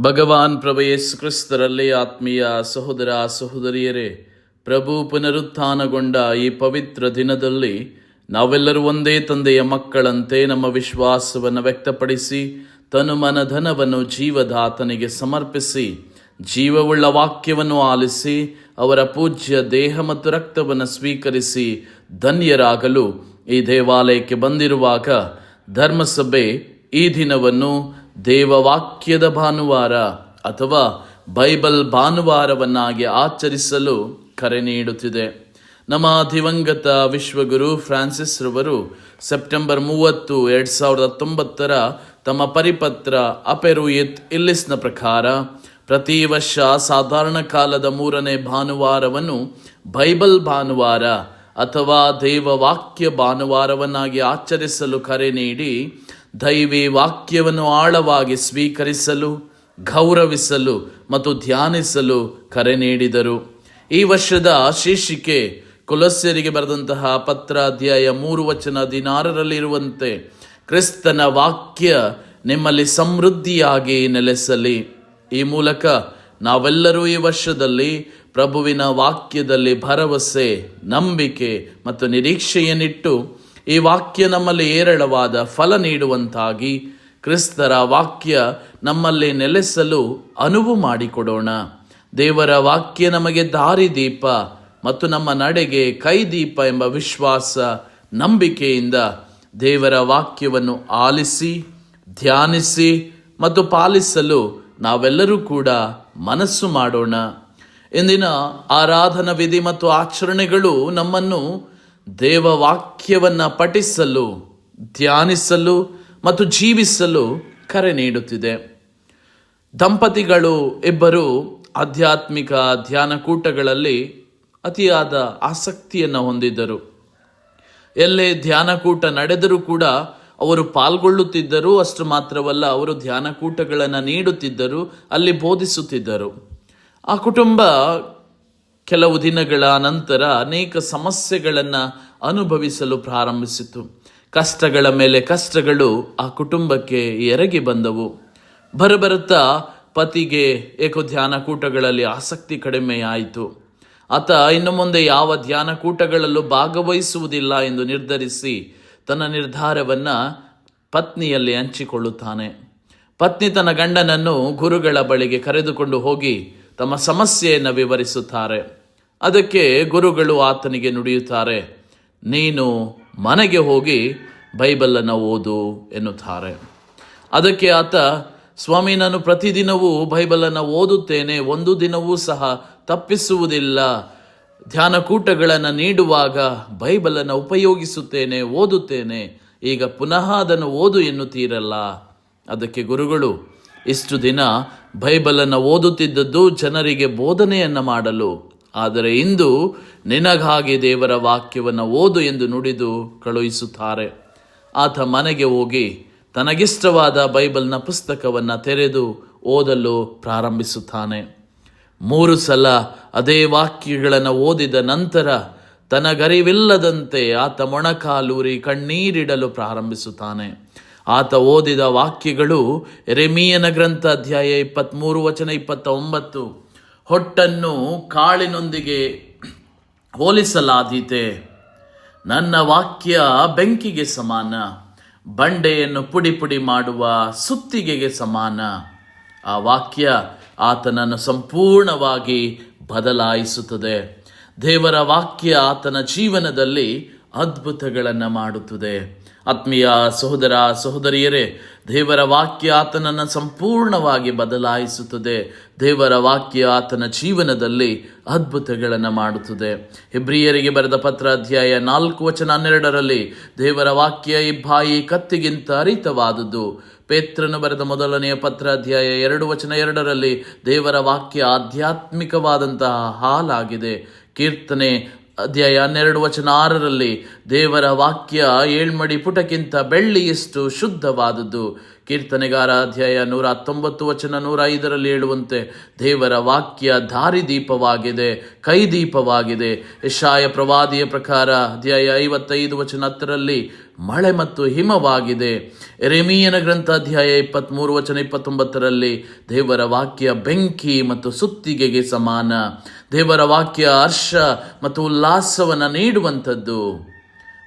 ಭಗವಾನ್ ಪ್ರಭು ಕ್ರಿಸ್ತರಲ್ಲಿ ಆತ್ಮೀಯ ಸಹೋದರ ಸಹೋದರಿಯರೇ, ಪ್ರಭು ಪುನರುತ್ಥಾನಗೊಂಡ ಈ ಪವಿತ್ರ ದಿನದಲ್ಲಿ ನಾವೆಲ್ಲರೂ ಒಂದೇ ತಂದೆಯ ಮಕ್ಕಳಂತೆ ನಮ್ಮ ವಿಶ್ವಾಸವನ್ನು ವ್ಯಕ್ತಪಡಿಸಿ, ತನು ಮನ ಧನವನ್ನು ಜೀವದಾತನಿಗೆ ಸಮರ್ಪಿಸಿ, ಜೀವವುಳ್ಳ ವಾಕ್ಯವನ್ನು ಆಲಿಸಿ, ಅವರ ಪೂಜ್ಯ ದೇಹ ಮತ್ತು ರಕ್ತವನ್ನು ಸ್ವೀಕರಿಸಿ ಧನ್ಯರಾಗಲು ಈ ದೇವಾಲಯಕ್ಕೆ ಬಂದಿರುವಾಗ ಧರ್ಮಸಭೆ ಈ ದಿನವನ್ನು ದೇವವಾಕ್ಯದ ಭಾನುವಾರ ಅಥವಾ ಬೈಬಲ್ ಭಾನುವಾರವನ್ನಾಗಿ ಆಚರಿಸಲು ಕರೆ ನೀಡುತ್ತಿದೆ. ನಮ್ಮ ದಿವಂಗತ ವಿಶ್ವಗುರು ಫ್ರಾನ್ಸಿಸ್ ರವರು ಸೆಪ್ಟೆಂಬರ್ ಮೂವತ್ತು, ಎರಡ್ ಸಾವಿರದ ಹತ್ತೊಂಬತ್ತರ ತಮ್ಮ ಪರಿಪತ್ರ ಅಪೆರುಯಿತ್ ಇಲ್ಲಿಸ್ನ ಪ್ರಕಾರ, ಪ್ರತಿ ವರ್ಷ ಸಾಧಾರಣ ಕಾಲದ ಮೂರನೇ ಭಾನುವಾರವನ್ನು ಬೈಬಲ್ ಭಾನುವಾರ ಅಥವಾ ದೇವವಾಕ್ಯ ಭಾನುವಾರವನ್ನಾಗಿ ಆಚರಿಸಲು ಕರೆ ನೀಡಿ ದೈವಿ ವಾಕ್ಯವನ್ನು ಆಳವಾಗಿ ಸ್ವೀಕರಿಸಲು, ಗೌರವಿಸಲು ಮತ್ತು ಧ್ಯಾನಿಸಲು ಕರೆ ನೀಡಿದರು. ಈ ವರ್ಷದ ಶೀರ್ಷಿಕೆ ಕುಲಸ್ಯರಿಗೆ ಬರೆದಂತಹ ಪತ್ರ ಅಧ್ಯಾಯ ಮೂರು ವಚನ ಹದಿನಾರರಲ್ಲಿರುವಂತೆ, ಕ್ರಿಸ್ತನ ವಾಕ್ಯ ನಿಮ್ಮಲ್ಲಿ ಸಮೃದ್ಧಿಯಾಗಿ ನೆಲೆಸಲಿ. ಈ ಮೂಲಕ ನಾವೆಲ್ಲರೂ ಈ ವರ್ಷದಲ್ಲಿ ಪ್ರಭುವಿನ ವಾಕ್ಯದಲ್ಲಿ ಭರವಸೆ, ನಂಬಿಕೆ ಮತ್ತು ನಿರೀಕ್ಷೆಯನ್ನಿಟ್ಟು ಈ ವಾಕ್ಯ ನಮ್ಮಲ್ಲಿ ಏರಳವಾದ ಫಲ ನೀಡುವಂತಾಗಿ ಕ್ರಿಸ್ತರ ವಾಕ್ಯ ನಮ್ಮಲ್ಲಿ ನೆಲೆಸಲು ಅನುವು ಮಾಡಿಕೊಡೋಣ. ದೇವರ ವಾಕ್ಯ ನಮಗೆ ದಾರಿದೀಪ ಮತ್ತು ನಮ್ಮ ನಡೆಗೆ ಕೈದೀಪ ಎಂಬ ವಿಶ್ವಾಸ ನಂಬಿಕೆಯಿಂದ ದೇವರ ವಾಕ್ಯವನ್ನು ಆಲಿಸಿ, ಧ್ಯಾನಿಸಿ ಮತ್ತು ಪಾಲಿಸಲು ನಾವೆಲ್ಲರೂ ಕೂಡ ಮನಸ್ಸು ಮಾಡೋಣ. ಇಂದಿನ ಆರಾಧನಾ ವಿಧಿ ಮತ್ತು ಆಚರಣೆಗಳು ನಮ್ಮನ್ನು ದೇವವಾಕ್ಯವನ್ನ ಪಠಿಸಲು, ಧ್ಯಾನಿಸಲು ಮತ್ತು ಜೀವಿಸಲು ಕರೆ ನೀಡುತ್ತಿದೆ. ದಂಪತಿಗಳು ಇಬ್ಬರು ಆಧ್ಯಾತ್ಮಿಕ ಧ್ಯಾನಕೂಟಗಳಲ್ಲಿ ಅತಿಯಾದ ಆಸಕ್ತಿಯನ್ನು ಹೊಂದಿದ್ದರು. ಎಲ್ಲೇ ಧ್ಯಾನಕೂಟ ನಡೆದರೂ ಕೂಡ ಅವರು ಪಾಲ್ಗೊಳ್ಳುತ್ತಿದ್ದರು ಅಷ್ಟು ಮಾತ್ರವಲ್ಲ, ಅವರು ಧ್ಯಾನಕೂಟಗಳನ್ನು ನೀಡುತ್ತಿದ್ದರು, ಅಲ್ಲಿ ಬೋಧಿಸುತ್ತಿದ್ದರು. ಆ ಕುಟುಂಬ ಕೆಲವು ದಿನಗಳ ನಂತರ ಅನೇಕ ಸಮಸ್ಯೆಗಳನ್ನು ಅನುಭವಿಸಲು ಪ್ರಾರಂಭಿಸಿತು. ಕಷ್ಟಗಳ ಮೇಲೆ ಕಷ್ಟಗಳು ಆ ಕುಟುಂಬಕ್ಕೆ ಎರಗಿ ಬಂದವು. ಬರಬರುತ್ತಾ ಪತಿಗೆ ಏಕೋ ಧ್ಯಾನಕೂಟಗಳಲ್ಲಿ ಆಸಕ್ತಿ ಕಡಿಮೆಯಾಯಿತು ಆತ ಇನ್ನು ಮುಂದೆ ಯಾವ ಧ್ಯಾನಕೂಟಗಳಲ್ಲೂ ಭಾಗವಹಿಸುವುದಿಲ್ಲ ಎಂದು ನಿರ್ಧರಿಸಿ ತನ್ನ ನಿರ್ಧಾರವನ್ನು ಪತ್ನಿಯಲ್ಲಿ ಹಂಚಿಕೊಳ್ಳುತ್ತಾನೆ. ಪತ್ನಿ ತನ್ನ ಗಂಡನನ್ನು ಗುರುಗಳ ಬಳಿಗೆ ಕರೆದುಕೊಂಡು ಹೋಗಿ ತಮ್ಮ ಸಮಸ್ಯೆಯನ್ನು ವಿವರಿಸುತ್ತಾರೆ. ಅದಕ್ಕೆ ಗುರುಗಳು ಆತನಿಗೆ ನುಡಿಯುತ್ತಾರೆ, ನೀನು ಮನೆಗೆ ಹೋಗಿ ಬೈಬಲನ್ನು ಓದು ಎನ್ನುತ್ತಾರೆ. ಅದಕ್ಕೆ ಆತ, ಸ್ವಾಮಿ, ನಾನು ಪ್ರತಿದಿನವೂ ಬೈಬಲನ್ನು ಓದುತ್ತೇನೆ, ಒಂದು ದಿನವೂ ಸಹ ತಪ್ಪಿಸುವುದಿಲ್ಲ. ಧ್ಯಾನಕೂಟಗಳನ್ನು ನೀಡುವಾಗ ಬೈಬಲನ್ನು ಉಪಯೋಗಿಸುತ್ತೇನೆ, ಓದುತ್ತೇನೆ, ಈಗ ಪುನಃ ಅದನ್ನು ಓದು ಎನ್ನುತ್ತೀರಲ್ಲ? ಅದಕ್ಕೆ ಗುರುಗಳು, ಇಷ್ಟು ದಿನ ಬೈಬಲನ್ನು ಓದುತ್ತಿದ್ದದ್ದು ಜನರಿಗೆ ಬೋಧನೆಯನ್ನು ಮಾಡಲು ಆದರೆ ಇಂದು ನಿನಗಾಗಿ ದೇವರ ವಾಕ್ಯವನ್ನು ಓದು ಎಂದು ನುಡಿದು ಕಳುಹಿಸುತ್ತಾರೆ. ಆತ ಮನೆಗೆ ಹೋಗಿ ತನಗಿಷ್ಟವಾದ ಬೈಬಲ್ನ ಪುಸ್ತಕವನ್ನು ತೆರೆದು ಓದಲು ಪ್ರಾರಂಭಿಸುತ್ತಾನೆ. ಮೂರು ಸಲ ಅದೇ ವಾಕ್ಯಗಳನ್ನು ಓದಿದ ನಂತರ ತನಗರಿವಿಲ್ಲದಂತೆ ಆತ ಮೊಣಕಾಲೂರಿ ಕಣ್ಣೀರಿಡಲು ಪ್ರಾರಂಭಿಸುತ್ತಾನೆ. ಆತ ಓದಿದ ವಾಕ್ಯಗಳು ರೆಮಿಯನ ಗ್ರಂಥ ಅಧ್ಯಾಯ ಇಪ್ಪತ್ತ್ಮೂರು ವಚನ ಇಪ್ಪತ್ತ ಒಂಬತ್ತು ಹೊಟ್ಟನ್ನು ಕಾಳಿನೊಂದಿಗೆ ಹೋಲಿಸಲಾದೀತೆ. ನನ್ನ ವಾಕ್ಯ ಬೆಂಕಿಗೆ ಸಮಾನ, ಬಂಡೆಯನ್ನು ಪುಡಿ ಪುಡಿ ಮಾಡುವ ಸುತ್ತಿಗೆಗೆ ಸಮಾನ. ಆ ವಾಕ್ಯ ಆತನನ್ನು ಸಂಪೂರ್ಣವಾಗಿ ಬದಲಾಯಿಸುತ್ತದೆ. ದೇವರ ವಾಕ್ಯ ಆತನ ಜೀವನದಲ್ಲಿ ಅದ್ಭುತಗಳನ್ನು ಮಾಡುತ್ತದೆ. ಆತ್ಮೀಯ ಸಹೋದರ ಸಹೋದರಿಯರೇ, ದೇವರ ವಾಕ್ಯ ಆತನನ್ನು ಸಂಪೂರ್ಣವಾಗಿ ಬದಲಾಯಿಸುತ್ತದೆ. ದೇವರ ವಾಕ್ಯ ಆತನ ಜೀವನದಲ್ಲಿ ಅದ್ಭುತಗಳನ್ನು ಮಾಡುತ್ತದೆ. ಹೆಬ್ರಿಯರಿಗೆ ಬರೆದ ಪತ್ರ ಅಧ್ಯಾಯ ನಾಲ್ಕು ವಚನ ಹನ್ನೆರಡರಲ್ಲಿ, ದೇವರ ವಾಕ್ಯ ಇಬ್ಬಾಯಿ ಕತ್ತಿಗಿಂತ ಅರಿತವಾದುದು ಪೇತ್ರನು ಬರೆದ ಮೊದಲನೆಯ ಪತ್ರ ಅಧ್ಯಾಯ ಎರಡು ವಚನ ಎರಡರಲ್ಲಿ, ದೇವರ ವಾಕ್ಯ ಆಧ್ಯಾತ್ಮಿಕವಾದಂತಹ ಹಾಲಾಗಿದೆ. ಕೀರ್ತನೆ ಅಧ್ಯಾಯ ಹನ್ನೆರಡು ವಚನ ಆರರಲ್ಲಿ ದೇವರ ವಾಕ್ಯ ಏಳ್ಮಡಿ ಪುಟಕ್ಕಿಂತ ಬೆಳ್ಳಿಯಷ್ಟು ಶುದ್ಧವಾದದ್ದು. ಕೀರ್ತನೆಗಾರ ಅಧ್ಯಾಯ ನೂರ ಹತ್ತೊಂಬತ್ತು ವಚನ ನೂರ ಐದರಲ್ಲಿ ಹೇಳುವಂತೆ, ದೇವರ ವಾಕ್ಯ ದಾರಿದೀಪವಾಗಿದೆ ಕೈದೀಪವಾಗಿದೆ ಯಶಾಯ ಪ್ರವಾದಿಯ ಪ್ರಕಾರ ಅಧ್ಯಾಯ ಐವತ್ತೈದು ವಚನ ಹತ್ತರಲ್ಲಿ, ಮಳೆ ಮತ್ತು ಹಿಮವಾಗಿದೆ. ರೆಮಿಯನ ಗ್ರಂಥ ಅಧ್ಯಾಯ ಇಪ್ಪತ್ತ್ಮೂರು ವಚನ ಇಪ್ಪತ್ತೊಂಬತ್ತರಲ್ಲಿ, ದೇವರ ವಾಕ್ಯ ಬೆಂಕಿ ಮತ್ತು ಸುತ್ತಿಗೆಗೆ ಸಮಾನ. ದೇವರ ವಾಕ್ಯ ಹರ್ಷ ಮತ್ತು ಉಲ್ಲಾಸವನ್ನು ನೀಡುವಂಥದ್ದು.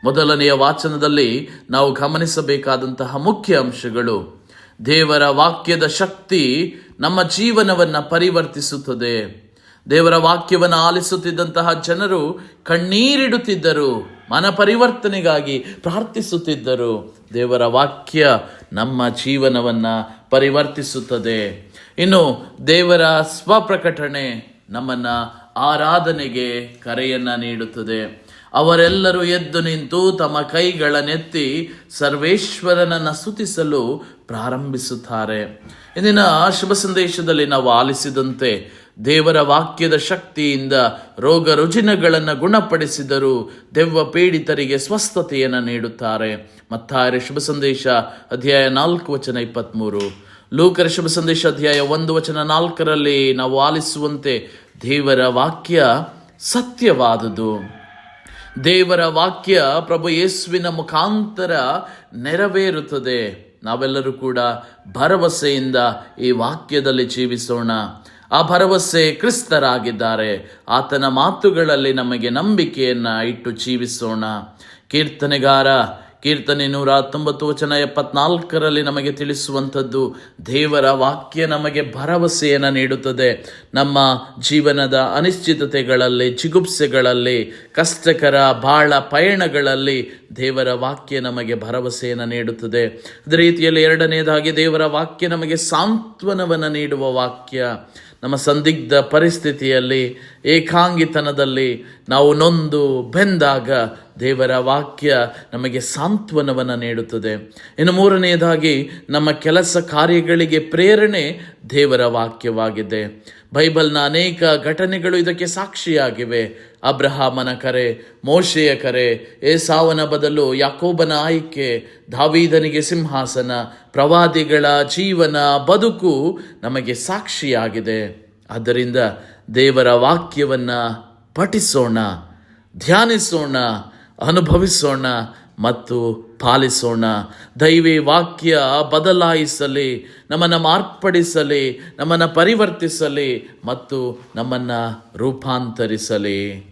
ಮೊದಲನೆಯ ವಾಚನದಲ್ಲಿ ನಾವು ಗಮನಿಸಬೇಕಾದಂತಹ ಮುಖ್ಯ ಅಂಶಗಳು. ದೇವರ ವಾಕ್ಯದ ಶಕ್ತಿ ನಮ್ಮ ಜೀವನವನ್ನು ಪರಿವರ್ತಿಸುತ್ತದೆ. ದೇವರ ವಾಕ್ಯವನ್ನು ಆಲಿಸುತ್ತಿದ್ದಂತಹ ಜನರು ಕಣ್ಣೀರಿಡುತ್ತಿದ್ದರು, ಮನ ಪರಿವರ್ತನೆಗಾಗಿ ಪ್ರಾರ್ಥಿಸುತ್ತಿದ್ದರು. ದೇವರ ವಾಕ್ಯ ನಮ್ಮ ಜೀವನವನ್ನು ಪರಿವರ್ತಿಸುತ್ತದೆ. ಇನ್ನು ದೇವರ ಸ್ವಪ್ರಕಟಣೆ ನಮ್ಮನ್ನು ಆರಾಧನೆಗೆ ಕರೆಯನ್ನು ನೀಡುತ್ತದೆ. ಅವರೆಲ್ಲರೂ ಎದ್ದು ನಿಂತು ತಮ್ಮ ಕೈಗಳನ್ನೆತ್ತಿ ಸರ್ವೇಶ್ವರನನ್ನು ಸ್ತುತಿಸಲು ಪ್ರಾರಂಭಿಸುತ್ತಾರೆ. ಇಂದಿನ ಶುಭ ಸಂದೇಶದಲ್ಲಿ ನಾವು ಆಲಿಸಿದಂತೆ ದೇವರ ವಾಕ್ಯದ ಶಕ್ತಿಯಿಂದ ರೋಗ ರುಜಿನಗಳನ್ನು ಗುಣಪಡಿಸಿದರು ದೆವ್ವ ಪೀಡಿತರಿಗೆ ಸ್ವಸ್ಥತೆಯನ್ನು ನೀಡುತ್ತಾರೆ. ಮತ್ತಾರೆ ಶುಭ ಸಂದೇಶ ಅಧ್ಯಾಯ ನಾಲ್ಕು ವಚನ ಇಪ್ಪತ್ತ್ಮೂರು ಲೂಕರ ಶುಭ ಸಂದೇಶ ಅಧ್ಯಾಯ ಒಂದು ವಚನ ನಾಲ್ಕರಲ್ಲಿ ನಾವು ಆಲಿಸುವಂತೆ ದೇವರ ವಾಕ್ಯ ಸತ್ಯವಾದುದು. ದೇವರ ವಾಕ್ಯ ಪ್ರಭು ಯೇಸುವಿನ ಮುಖಾಂತರ ನೆರವೇರುತ್ತದೆ. ನಾವೆಲ್ಲರೂ ಕೂಡ ಭರವಸೆಯಿಂದ ಈ ವಾಕ್ಯದಲ್ಲಿ ಜೀವಿಸೋಣ. ಆ ಭರವಸೆ ಕ್ರಿಸ್ತರಾಗಿದ್ದಾರೆ. ಆತನ ಮಾತುಗಳಲ್ಲಿ ನಮಗೆ ನಂಬಿಕೆಯನ್ನು ಇಟ್ಟು ಜೀವಿಸೋಣ. ಕೀರ್ತನೆಗಾರ ಕೀರ್ತನೆ ನೂರ ಹತ್ತೊಂಬತ್ತು ವಚನ ಎಪ್ಪತ್ನಾಲ್ಕರಲ್ಲಿ ನಮಗೆ ತಿಳಿಸುವಂಥದ್ದು, ದೇವರ ವಾಕ್ಯ ನಮಗೆ ಭರವಸೆಯನ್ನು ನೀಡುತ್ತದೆ. ನಮ್ಮ ಜೀವನದ ಅನಿಶ್ಚಿತತೆಗಳಲ್ಲಿ, ಜಿಗುಪ್ಸೆಗಳಲ್ಲಿ, ಕಷ್ಟಕರ, ಬಾಳ ಪಯಣಗಳಲ್ಲಿ ದೇವರ ವಾಕ್ಯ ನಮಗೆ ಭರವಸೆಯನ್ನು ನೀಡುತ್ತದೆ. ಅದೇ ರೀತಿಯಲ್ಲಿ ಎರಡನೇದಾಗಿ ದೇವರ ವಾಕ್ಯ ನಮಗೆ ಸಾಂತ್ವನವನ್ನು ನೀಡುವ ವಾಕ್ಯ. ನಮ್ಮ ಸಂದಿಗ್ಧ ಪರಿಸ್ಥಿತಿಯಲ್ಲಿ, ಏಕಾಂಗಿತನದಲ್ಲಿ ನಾವು ನೊಂದು ಬೆಂದಾಗ ದೇವರ ವಾಕ್ಯ ನಮಗೆ ಸಾಂತ್ವನವನ್ನು ನೀಡುತ್ತದೆ. ಇನ್ನು ಮೂರನೆಯದಾಗಿ ನಮ್ಮ ಕೆಲಸ ಕಾರ್ಯಗಳಿಗೆ ಪ್ರೇರಣೆ ದೇವರ ವಾಕ್ಯವಾಗಿದೆ. ಬೈಬಲ್ನ ಅನೇಕ ಘಟನೆಗಳು ಇದಕ್ಕೆ ಸಾಕ್ಷಿಯಾಗಿವೆ. ಅಬ್ರಹಾಮನ ಕರೆ, ಮೋಶೆಯ ಕರೆ, ಏಸಾವನ ಬದಲು ಯಾಕೋಬನ ಆಯ್ಕೆ, ದಾವೀದನಿಗೆ ಸಿಂಹಾಸನ, ಪ್ರವಾದಿಗಳ ಜೀವನ, ಬದುಕು ನಮಗೆ ಸಾಕ್ಷಿಯಾಗಿದೆ. ಆದ್ದರಿಂದ ದೇವರ ವಾಕ್ಯವನ್ನು ಪಠಿಸೋಣ, ಧ್ಯಾನಿಸೋಣ, ಅನುಭವಿಸೋಣ ಮತ್ತು ಪಾಲಿಸೋಣ. ದೈವಿ ವಾಕ್ಯ ಬದಲಾಯಿಸಲಿ, ನಮ್ಮನ್ನು ಮಾರ್ಪಡಿಸಲಿ, ನಮ್ಮನ್ನು ಪರಿವರ್ತಿಸಲಿ ಮತ್ತು ನಮ್ಮನ್ನು ರೂಪಾಂತರಿಸಲಿ.